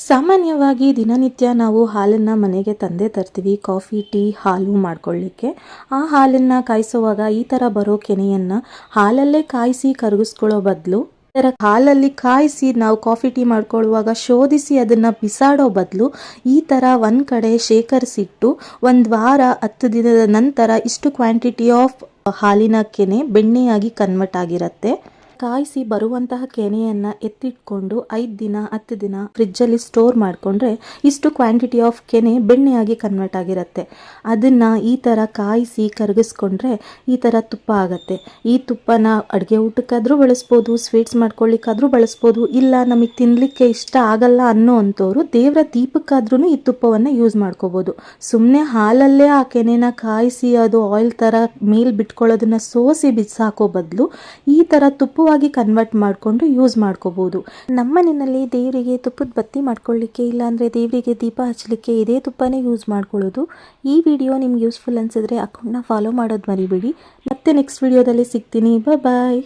ಸಾಮಾನ್ಯವಾಗಿ ದಿನನಿತ್ಯ ನಾವು ಹಾಲನ್ನು ಮನೆಗೆ ತಂದೆ ತರ್ತೀವಿ, ಕಾಫಿ, ಟೀ, ಹಾಲು ಮಾಡ್ಕೊಳ್ಳಿಕ್ಕೆ ಆ ಹಾಲನ್ನು ಕಾಯಿಸುವಾಗ ಈ ಥರ ಬರೋ ಕೆನೆಯನ್ನು ಹಾಲಲ್ಲೇ ಕಾಯಿಸಿ ಕರಗಿಸ್ಕೊಳ್ಳೋ ಬದಲು ಇದರ ಹಾಲಲ್ಲಿ ಕಾಯಿಸಿ ನಾವು ಕಾಫಿ, ಟೀ ಮಾಡ್ಕೊಳ್ಳುವಾಗ ಶೋಧಿಸಿ ಅದನ್ನು ಬಿಸಾಡೋ ಬದಲು ಈ ಥರ ಒಂದು ಕಡೆ ಶೇಖರಿಸಿಟ್ಟು ಒಂದು ವಾರ, ಹತ್ತು ದಿನದ ನಂತರ ಇಷ್ಟು ಕ್ವಾಂಟಿಟಿ ಆಫ್ ಹಾಲಿನ ಕೆನೆ ಬೆಣ್ಣೆಯಾಗಿ ಕನ್ವರ್ಟ್ ಆಗಿರುತ್ತೆ. ಕಾಯಿಸಿ ಬರುವಂತಹ ಕೆನೆಯನ್ನ ಎತ್ತಿಟ್ಕೊಂಡು ಐದು ದಿನ, ಹತ್ತು ದಿನ ಫ್ರಿಜ್ಜಲ್ಲಿ ಸ್ಟೋರ್ ಮಾಡಿಕೊಂಡ್ರೆ ಇಷ್ಟು ಕ್ವಾಂಟಿಟಿ ಆಫ್ ಕೆನೆ ಬೆಣ್ಣೆಯಾಗಿ ಕನ್ವರ್ಟ್ ಆಗಿರುತ್ತೆ. ಅದನ್ನು ಈ ಥರ ಕಾಯಿಸಿ ಕರಗಿಸ್ಕೊಂಡ್ರೆ ಈ ಥರ ತುಪ್ಪ ಆಗುತ್ತೆ. ಈ ತುಪ್ಪನ ಅಡುಗೆ ಊಟಕ್ಕಾದರೂ ಬಳಸ್ಬೋದು ಸ್ವೀಟ್ಸ್ ಮಾಡ್ಕೊಳ್ಳಿಕ್ಕಾದರೂ ಬಳಸ್ಬೋದು, ಇಲ್ಲ ನಮಗೆ ತಿನ್ನಲಿಕ್ಕೆ ಇಷ್ಟ ಆಗಲ್ಲ ಅನ್ನೋ ಅಂಥವ್ರು ದೇವರ ದೀಪಕ್ಕಾದ್ರೂ ಈ ತುಪ್ಪವನ್ನು ಯೂಸ್ ಮಾಡ್ಕೋಬೋದು. ಸುಮ್ಮನೆ ಹಾಲಲ್ಲೇ ಆ ಕೆನೆನ ಕಾಯಿಸಿ ಅದು ಆಯಿಲ್ ಥರ ಮೇಲ್ ಬಿಟ್ಕೊಳ್ಳೋದನ್ನ ಸೋಸಿ ಬಿಸಾಕೋ ಬದಲು ಈ ಥರ ತುಪ್ಪವಾಗಿ ಕನ್ವರ್ಟ್ ಮಾಡಿಕೊಂಡು ಯೂಸ್ ಮಾಡ್ಕೋಬೋದು. ನಮ್ಮನೆಯಲ್ಲಿ ದೇವರಿಗೆ ತುಪ್ಪದ ಬತ್ತಿ ಮಾಡ್ಕೊಳ್ಳಿಕ್ಕೆ ಇಲ್ಲಾಂದರೆ ದೇವರಿಗೆ ದೀಪ ಹಚ್ಚಲಿಕ್ಕೆ ಇದೇ ತುಪ್ಪನೇ ಯೂಸ್ ಮಾಡ್ಕೊಳ್ಳೋದು. ಈ ವಿಡಿಯೋ ನಿಮ್ಗೆ ಯೂಸ್ಫುಲ್ ಅನಿಸಿದ್ರೆ ಅಕೌಂಟ್ನ ಫಾಲೋ ಮಾಡೋದು ಮರಿಬೇಡಿ. ಮತ್ತೆ ನೆಕ್ಸ್ಟ್ ವಿಡಿಯೋದಲ್ಲಿ ಸಿಗ್ತೀನಿ. ಬಾಯ್